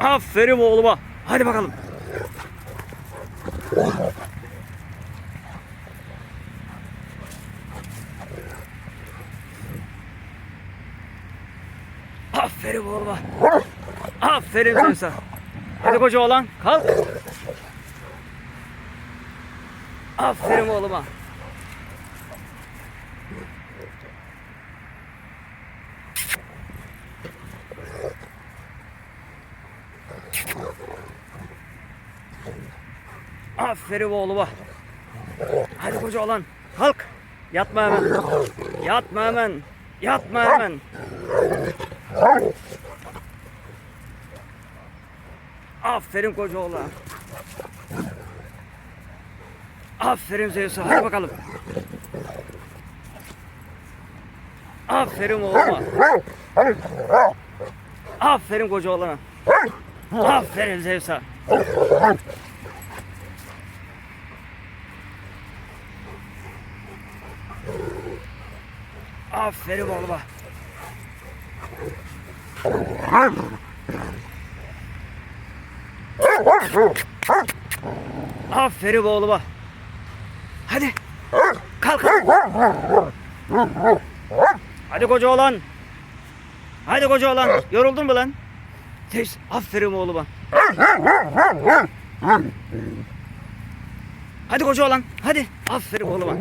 Aferin oğluma. Hadi bakalım. Aferin oğluma. Aferin Zeus'a. Hadi koca oğlan kalk. Aferin oğluma. Aferin oğluma. Hadi koca oğlan kalk. Yatma hemen. Yatma hemen. Yatma hemen. Aferin koca oğlan. Aferin Zeus'a. Hadi bakalım. Aferin oğluma. Aferin koca oğlana. Aferin Zeus'a. Aferin oğluma. Aferin oğluma. Hadi. Kalk. Hadi koca oğlan. Hadi koca oğlan. Yoruldun mu lan? Tez. Aferin oğluma. Hadi koca oğlan. Hadi. Aferin oğluma.